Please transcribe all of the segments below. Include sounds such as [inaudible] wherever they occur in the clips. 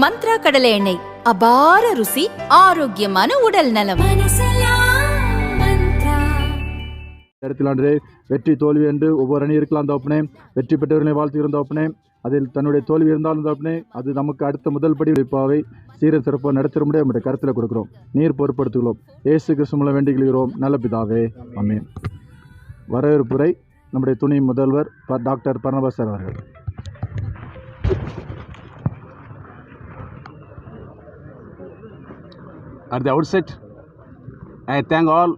மந்த்ரா கடலை எண்ணெய் அபார ருசி ஆரோக்கியமான உடல் நலம். இடத்திலாண்டதே வெற்றி தோல்வி என்று ஒவ்வொரு அணி இருக்கலாம் தோப்பனே. வெற்றி பெற்றவர்களை வாழ்த்துகிறோம் தோப்பனே. அதில் தன்னுடைய தோல்வி இருந்தாலும் தோப்பனே அது நமக்கு அடுத்த முதல் படி வைப்பாவை சீர சிறப்பாக நடத்திட முடியும் நம்முடைய கருத்தில் கொடுக்கிறோம். நீர் பொறுப்படுத்துகிறோம் ஏசு கிறிஸ்துமலை வேண்டிக்கிறோம் நல்ல பிதாவே அமீன் வரவேற்புரை நம்முடைய துணை முதல்வர் ப- டாக்டர் பர்ணபாஸ் சார் அவர்கள். At the outset, I thank all,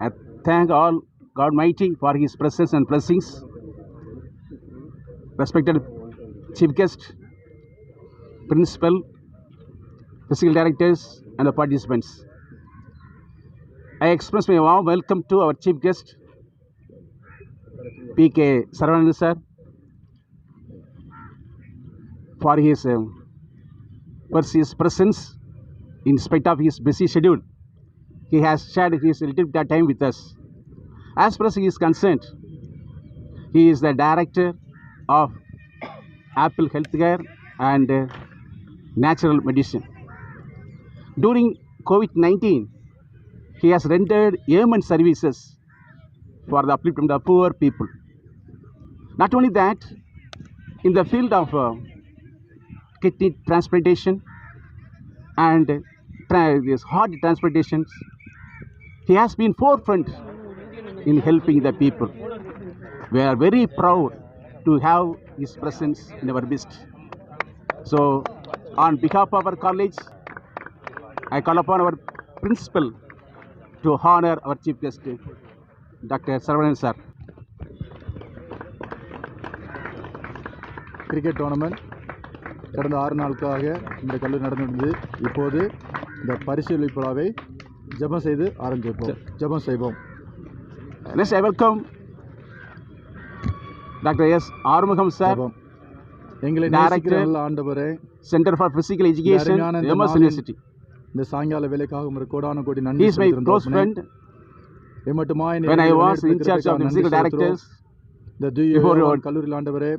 I thank all God Mighty for His presence and blessings. Respected Chief Guest, Principal, Physical Directors, and the participants. I express my warm welcome to our Chief Guest, P.K. Saravanan sir, for his um, for his presence in spite of his busy schedule, he has shared his little bit of time with us. As far as he is concerned, he is the director of Apple Healthcare and Natural Medicine. During COVID 19, he has rendered human services for the upliftment of poor people. Not only that, in the field of uh, kidney transplantation, and tra- this heart transplantations. He has been forefront in helping the people. We are very proud to have his presence in our midst. So, on behalf of our college, I call upon our principal to honor our chief guest, Dr. Saravanan sir. Cricket tournament கடந்த ஆறு நாளுக்காக இந்த கல்லூரி நடந்திருந்தது இப்போது இந்த பரிசீலனை விழாவை ஜபம் செய்து ஆரம்பிப்போம். ஜபம் செய்வோம். Let's welcome. Doctor S Arumugam sir. எங்களை director Andavar centre for physical education MS university இந்த சாயங்கால வேலைக்காக ஒரு கோடான கோடி நன்றி இஸ் மை க்ளோஸ் ஃப்ரெண்ட் எம்மட்டுமாய் when i was in charge of the musical directors the do you கல்லூரியில் ஆண்டவரே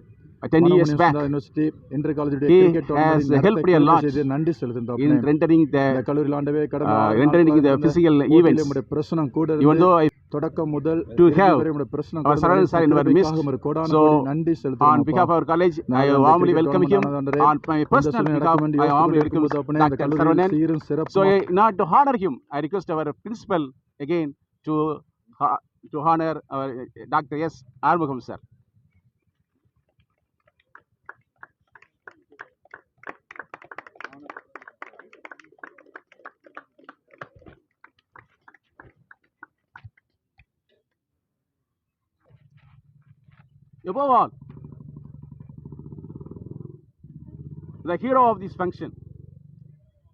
10 years back university inter He has helped me a lot செய்து நன்றி செலுத்தும் in rendering இந்த the, கல்லூரியில் ஆண்டவே கடந்த uh, rendering the இருந்த physical போட்டியிலே events. உம்முடைய பிரசனம் கூட Even though I, தொடக்கம் முதல் to இறுதி have வரை உம்முடைய பிரசனம் our கூட surroundings are in our இருந்து midst. உமக்கு கோடான So, கோடி நன்றி on செலுத்துகிறோம் behalf of our college, I warmly welcome him. On my personal behalf, I warmly welcome Dr. Saravanan. So, சிறப்பு uh, not to honor him, I request our principal again to, ho- to honor our uh, Dr. S. Armugam sir. Above all, the hero of this function,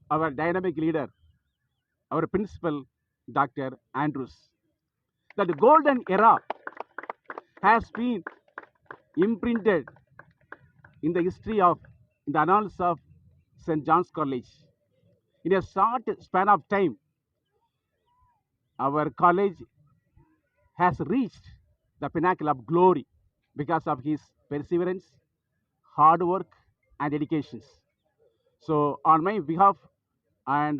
our dynamic leader, our principal, Dr. Andrews. That the golden era has been imprinted in the history of, in the annals of St. John's College. In a short span of time, our college has reached the pinnacle of glory because of his perseverance, hard work, and dedications. So, on my behalf and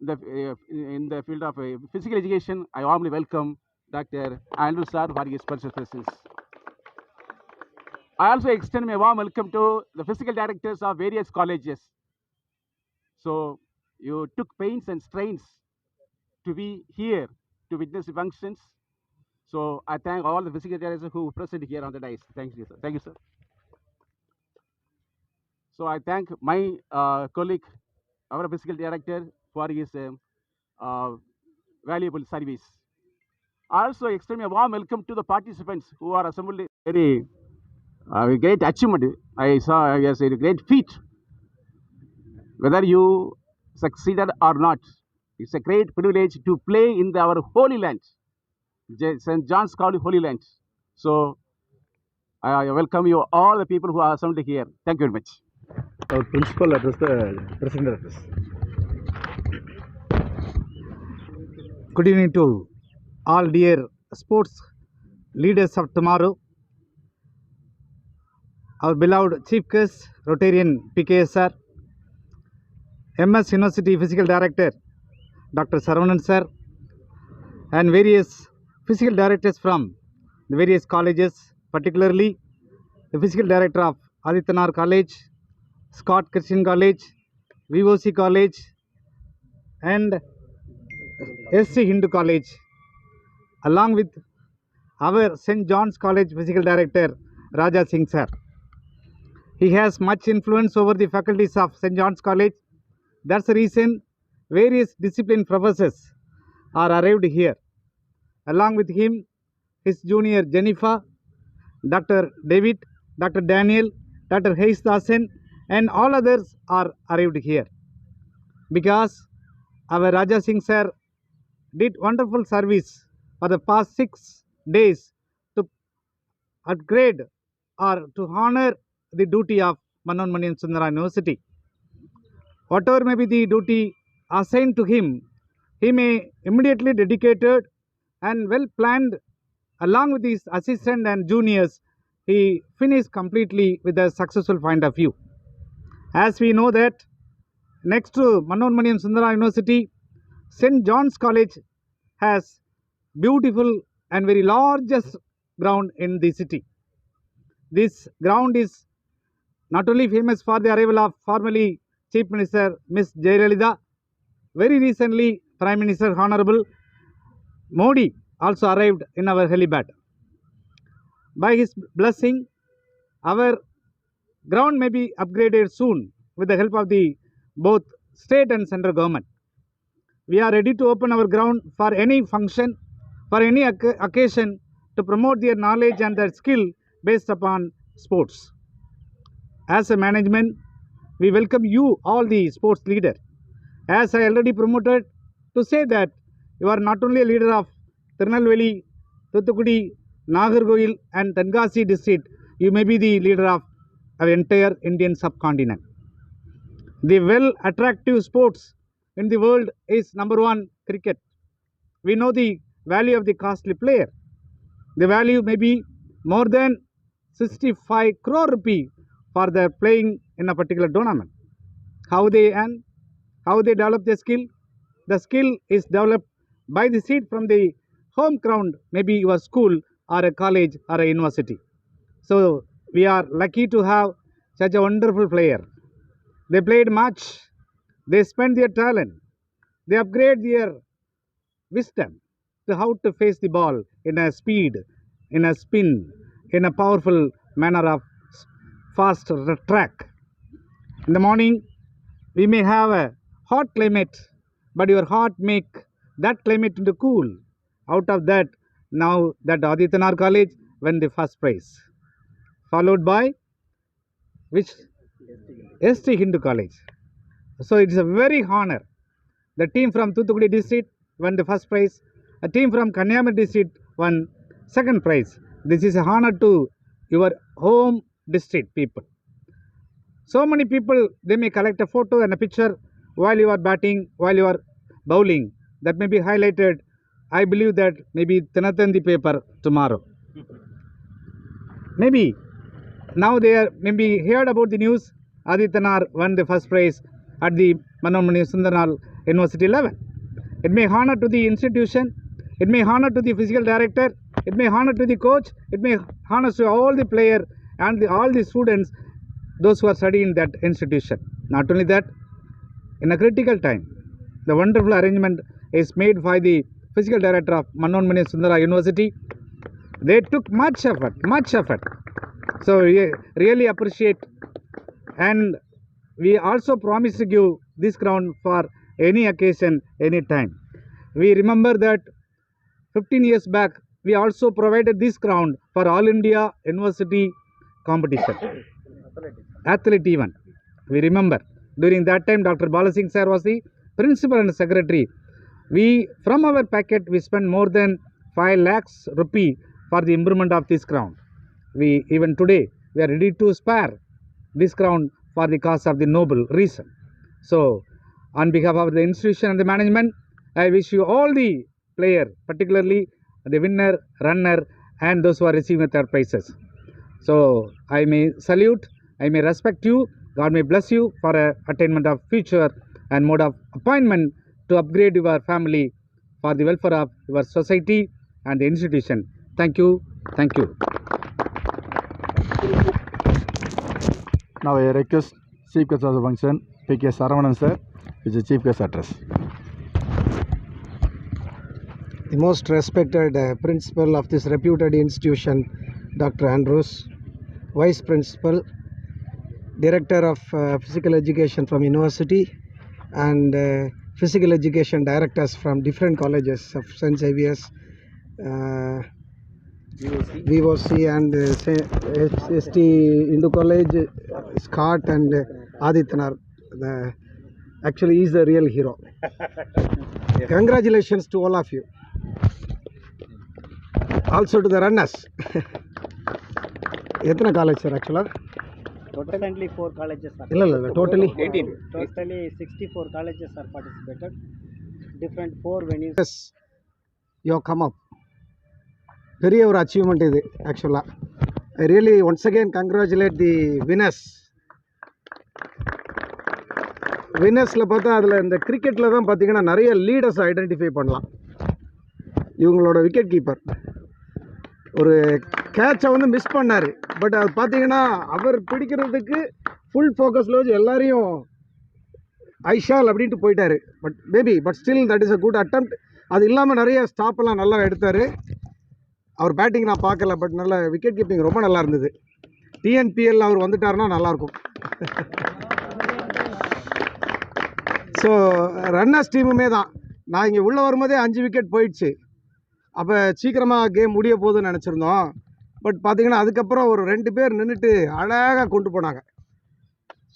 the, uh, in the field of uh, physical education, I warmly welcome Dr. Andrew Sir for his presence. I also extend my warm welcome to the physical directors of various colleges. So, you took pains and strains to be here to witness the functions. So, I thank all the directors who present here on the dais. Thank you, sir. Thank you, sir. So, I thank my uh, colleague, our physical director, for his um, uh, valuable service. I also extend a warm welcome to the participants who are assembled. Very uh, great achievement. I saw as a great feat. Whether you succeeded or not, it's a great privilege to play in the, our holy land, St. John's College Holy Land. So, I welcome you all the people who are assembled here. Thank you very much. Our principal address the president address. Good evening to all dear sports leaders of tomorrow. our beloved Chief Guest, Rotarian PKS sir, MS University Physical Director, Dr. Saravanan sir, and various physical directors from the various colleges, particularly the physical director of Adityanar College, Scott Christian College, VOC College, and SC Hindu College, along with our St. John's College Physical Director, Raja Singh sir. He has much influence over the faculties of St. John's College. That's the reason various discipline professors are arrived here. Along with him, his junior Jennifer, Dr. David, Dr. Daniel, Dr. Hayes Dasen, and all others are arrived here. Because our Raja Singh sir did wonderful service for the past six days to upgrade or to honor the duty of Manon Manian Sundara University. Whatever may be the duty assigned to him, he may immediately dedicated and well planned along with his assistant and juniors, he finished completely with a successful point of view. As we know that next to Manian Sundara University, St. John's College has beautiful and very largest ground in the city. This ground is not only famous for the arrival of formerly Chief Minister Miss Jayalalitha, very recently Prime Minister Honorable Modi also arrived in our helipad. By his blessing, our ground may be upgraded soon with the help of the both state and central government. We are ready to open our ground for any function, for any occasion to promote their knowledge and their skill based upon sports. As a management, we welcome you, all the sports leader. As I already promoted, to say that you are not only a leader of Tirunelveli, Thuthukudi, Nagarkoil and Tenkasi district, you may be the leader of our entire Indian subcontinent. The well attractive sports in the world is number one cricket. We know the value of the costly player. The value may be more than 65 crore rupee for their playing in a particular tournament. How they earn, how they develop their skill. The skill is developed by the seed from the home ground, maybe your school or a college or a university. So we are lucky to have such a wonderful player. They played much. They spent their talent. They upgrade their wisdom to how to face the ball in a speed, in a spin, in a powerful manner of fast track. In the morning, we may have a hot climate, but your heart make that climate into cool. Out of that, now that Adityanar College won the first prize, followed by which ST Hindu College. So it is a very honor. The team from Thuthukudi district won the first prize. A team from Kanyakumari district won second prize. This is a honor to your home district people. So many people they may collect a photo and a picture while you are batting, while you are bowling. That may be highlighted. I believe that maybe Tinatandi paper tomorrow. Maybe now they are maybe heard about the news. Adityanar won the first prize at the Manomani Sundaral University level. It may honor to the institution, it may honor to the physical director, it may honor to the coach, it may honor to all the player and the, all the students, those who are studying in that institution. Not only that, in a critical time, the wonderful arrangement is made by the physical director of Manon Mani Sundara University. They took much effort, much effort. So we really appreciate and we also promise to give this ground for any occasion, any time. We remember that 15 years back, we also provided this ground for All India University competition, athlete event. We remember during that time, Dr. Balasingh sir was the principal and secretary. We, from our packet, we spend more than 5 lakhs rupee for the improvement of this ground. We, even today, we are ready to spare this ground for the cause of the noble reason. So, on behalf of the institution and the management, I wish you all the player, particularly the winner, runner, and those who are receiving third prizes. So I may salute, I may respect you. God may bless you for a attainment of future and mode of appointment to upgrade your family for the welfare of your society and the institution. Thank you. Thank you. Now I request Chief Guest of the function, P.K. Saravanan sir, which is Chief Guest address. the most respected uh, principal of this reputed institution, Dr. Andrews, Vice Principal, Director of uh, Physical Education from University, and uh, Physical Education Directors from different colleges of St. Xavier's, uh, VOC, and uh, Sa- ST Hindu College, uh, Scott, and uh, Adityanar. The, actually, he is the real hero. Congratulations [laughs] to all of you. Also to the runners [laughs] எத்தனை college sir ஆக்சுவலாக Totally four colleges are. இல்லை இல்லை இல்லை totally Totally sixty-four colleges are participated. Different four venues. As you come up பெரிய ஒரு achievement இது ஆக்சுவலாக I really once again congratulate the winners வினர்ஸில் பார்த்தா அதில் இந்த கிரிக்கெட்டில் தான் பார்த்தீங்கன்னா நிறைய லீடர்ஸ் ஐடென்டிஃபை பண்ணலாம். இவங்களோட விக்கெட் கீப்பர் ஒரு கேட்சை வந்து மிஸ் பண்ணார். பட் அது பார்த்தீங்கன்னா அவர் பிடிக்கிறதுக்கு ஃபுல் ஃபோக்கஸில் வச்சு எல்லாரையும் ஐஷால் அப்படின்ட்டு போயிட்டார். But maybe but still that is a good attempt அது இல்லாமல் நிறைய ஸ்டாப்பெல்லாம் நல்லா எடுத்தார். அவர் பேட்டிங் நான் பார்க்கல பட் நல்ல விக்கெட் கீப்பிங் ரொம்ப நல்லா இருந்தது. டிஎன்பிஎல் அவர் வந்துட்டாருன்னா நல்லாயிருக்கும் ஸோ ரன்னர்ஸ் டீமுமே தான். நான் இங்கே உள்ளே வரும்போதே அஞ்சு விக்கெட் போயிடுச்சு. அப்போ சீக்கிரமாக கேம் முடிய போகுதுன்னு நினச்சிருந்தோம். பட் பார்த்தீங்கன்னா அதுக்கப்புறம் ஒரு ரெண்டு பேர் நின்றுட்டு அழகாக கொண்டு போனாங்க.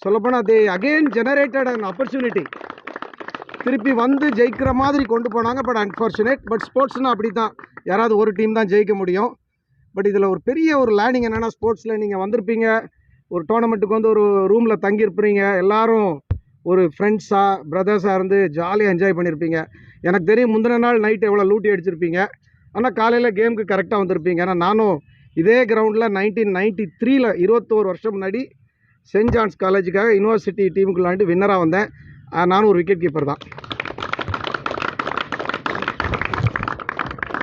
சொல்லப்போனால் they again generated and opportunity திருப்பி வந்து ஜெயிக்கிற மாதிரி கொண்டு போனாங்க பட் அன்ஃபார்ச்சுனேட் பட் ஸ்போர்ட்ஸ்னால் அப்படி தான் யாராவது ஒரு டீம் தான் ஜெயிக்க முடியும். பட் இதில் ஒரு பெரிய ஒரு லேர்னிங் என்னென்னா ஸ்போர்ட்ஸில் நீங்கள் வந்திருப்பீங்க. ஒரு டோர்னமெண்ட்டுக்கு வந்து ஒரு ரூமில் தங்கியிருப்பீங்க. எல்லோரும் ஒரு ஃப்ரெண்ட்ஸாக பிரதர்ஸாக இருந்து ஜாலியாக என்ஜாய் பண்ணியிருப்பீங்க. எனக்கு தெரியும் முந்தின நாள் நைட் எவ்வளோ லூட்டி அடிச்சிருப்பீங்க. ஆனால் காலையில் கேமுக்கு கரெக்டாக வந்திருப்பீங்க. ஏன்னா நானும் இதே கிரவுண்டில் நைன்டீன் நைன்ட்டி த்ரீல இருபத்தோரு வருஷம் முன்னாடி சென்ட் ஜான்ஸ் காலேஜுக்காக யூனிவர்சிட்டி டீமுக்குள்ளாண்டு வின்னராக வந்தேன். நானும் ஒரு விக்கெட் கீப்பர் தான்.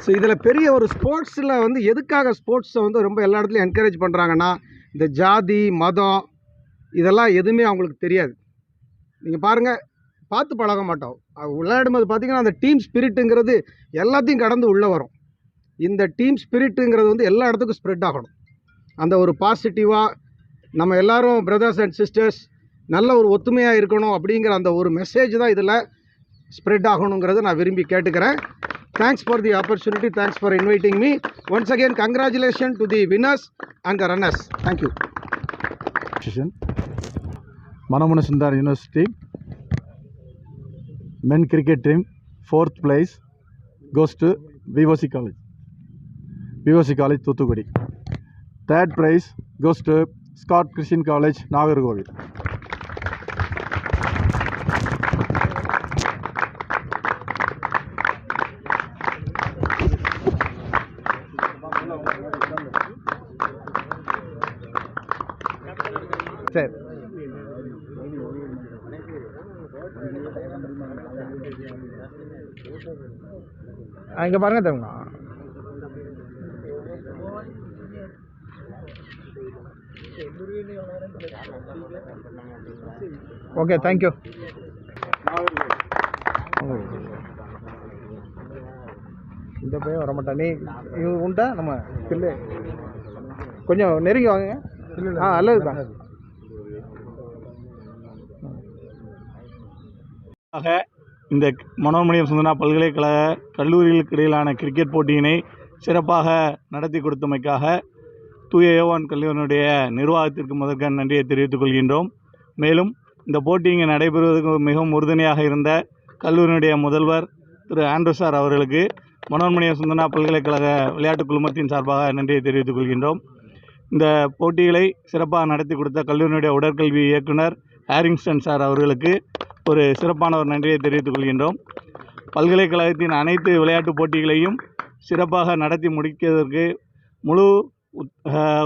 ஸோ இதில் பெரிய ஒரு ஸ்போர்ட்ஸில் வந்து எதுக்காக ஸ்போர்ட்ஸை வந்து ரொம்ப எல்லா இடத்துலையும் என்கரேஜ் பண்ணுறாங்கன்னா இந்த ஜாதி மதம் இதெல்லாம் எதுவுமே அவங்களுக்கு தெரியாது. நீங்கள் பாருங்கள் பார்த்து பழக மாட்டோம். விளையாடும் விளையாடும்போது பார்த்திங்கன்னா அந்த டீம் ஸ்பிரிட்டுங்கிறது எல்லாத்தையும் கடந்து உள்ளே வரும். இந்த டீம் ஸ்பிரிட்டுங்கிறது வந்து எல்லா இடத்துக்கும் ஸ்ப்ரெட் ஆகணும். அந்த ஒரு பாசிட்டிவாக நம்ம எல்லோரும் பிரதர்ஸ் அண்ட் சிஸ்டர்ஸ் நல்ல ஒரு ஒத்துமையாக இருக்கணும் அப்படிங்கிற அந்த ஒரு மெசேஜ் தான் இதில் ஸ்ப்ரெட் ஆகணுங்கிறத நான் விரும்பி கேட்டுக்கிறேன். Thanks for the opportunity thanks for inviting me once again congratulation to the winners and the runners thank you Association, Manamana university men cricket team fourth place place goes to VOC VOC college Thoothukudi. Third prize goes to Scott Christian college Nagercoil சரி இங்கே பாருங்க Thamba okay thank you இந்த பையன் வர மாட்டான் நீ இது உண்டா? நம்ம இல்லை கொஞ்சம் நெருங்கி வாங்க. ஆ நல்லது தான் ஆக இந்த மனோன்மணியம் சுந்தரா பல்கலைக்கழக கல்லூரிகளுக்கு இடையிலான கிரிக்கெட் போட்டியினை சிறப்பாக நடத்தி கொடுத்தமைக்காக தூய யோவான் கல்யாணுடைய நிர்வாகத்திற்கு முதற்க நன்றியை தெரிவித்துக் கொள்கின்றோம். மேலும் இந்த போட்டி இங்கே நடைபெறுவதற்கு மிகவும் உறுதுணையாக இருந்த கல்லூரியினுடைய முதல்வர் திரு ஆண்ட்ரூ சார் அவர்களுக்கு மனோன்மணிய சுந்தனா பல்கலைக்கழக விளையாட்டுக் குழுமத்தின் சார்பாக நன்றியை தெரிவித்துக் கொள்கின்றோம். இந்த போட்டிகளை சிறப்பாக நடத்தி கொடுத்த கல்லூரியினுடைய உடற்கல்வி இயக்குனர் ஹாரிங்ஸ்டன் சார் அவர்களுக்கு ஒரு சிறப்பான ஒரு நன்றியை தெரிவித்துக் கொள்கின்றோம். பல்கலைக்கழகத்தின் அனைத்து விளையாட்டுப் போட்டிகளையும் சிறப்பாக நடத்தி முடிக்கிறதற்கு முழு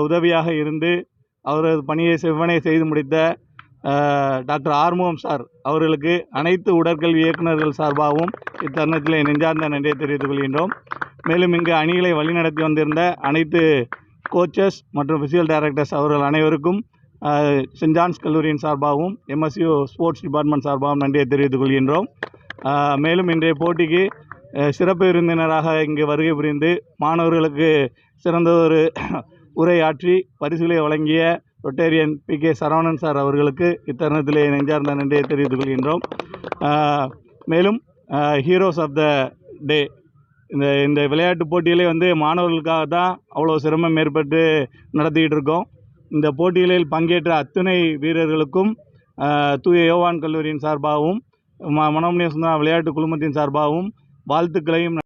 உதவியாக இருந்து அவரது பணியை செவ்வனை செய்து முடித்த டாக்டர் ஆர்முகம் சார் அவர்களுக்கு அனைத்து உடற்கல்வி இயக்குநர்கள் சார்பாகவும் இத்தருணத்தில் நெஞ்சார்ந்த நன்றியை தெரிவித்துக் கொள்கின்றோம். மேலும் இங்கு அணிகளை வழிநடத்தி வந்திருந்த அனைத்து கோச்சஸ் மற்றும் ஃபிசிக்கல் டைரக்டர்ஸ் அவர்கள் அனைவருக்கும் சென்ட் ஜான்ஸ் கல்லூரியின் சார்பாகவும் எம்எஸ்யூ ஸ்போர்ட்ஸ் டிபார்ட்மெண்ட் சார்பாகவும் நன்றியை தெரிவித்துக் கொள்கின்றோம். மேலும் இன்றைய போட்டிக்கு சிறப்பு விருந்தினராக இங்கு வருகை புரிந்து மாணவர்களுக்கு சிறந்த ஒரு உரையாற்றி பரிசுகளை வழங்கிய Rotarian P K Saravanan sir அவர்களுக்கு இத்தருணத்திலே நெஞ்சார்ந்த நன்றியை தெரிவித்துக் கொள்கின்றோம். மேலும் ஹீரோஸ் ஆஃப் த டே இந்த இந்த விளையாட்டு போட்டியிலே வந்து மாணவர்களுக்காக தான் அவ்வளோ சிரமம் ஏற்பட்டு நடத்திக்கிட்டு இருக்கோம். இந்த போட்டிகளில் பங்கேற்ற அத்துணை வீரர்களுக்கும் தூய யோவான் கல்லூரியின் சார்பாகவும் ம மனோமணிய சுந்தரா விளையாட்டு குழுமத்தின் சார்பாகவும் வாழ்த்துக்களையும்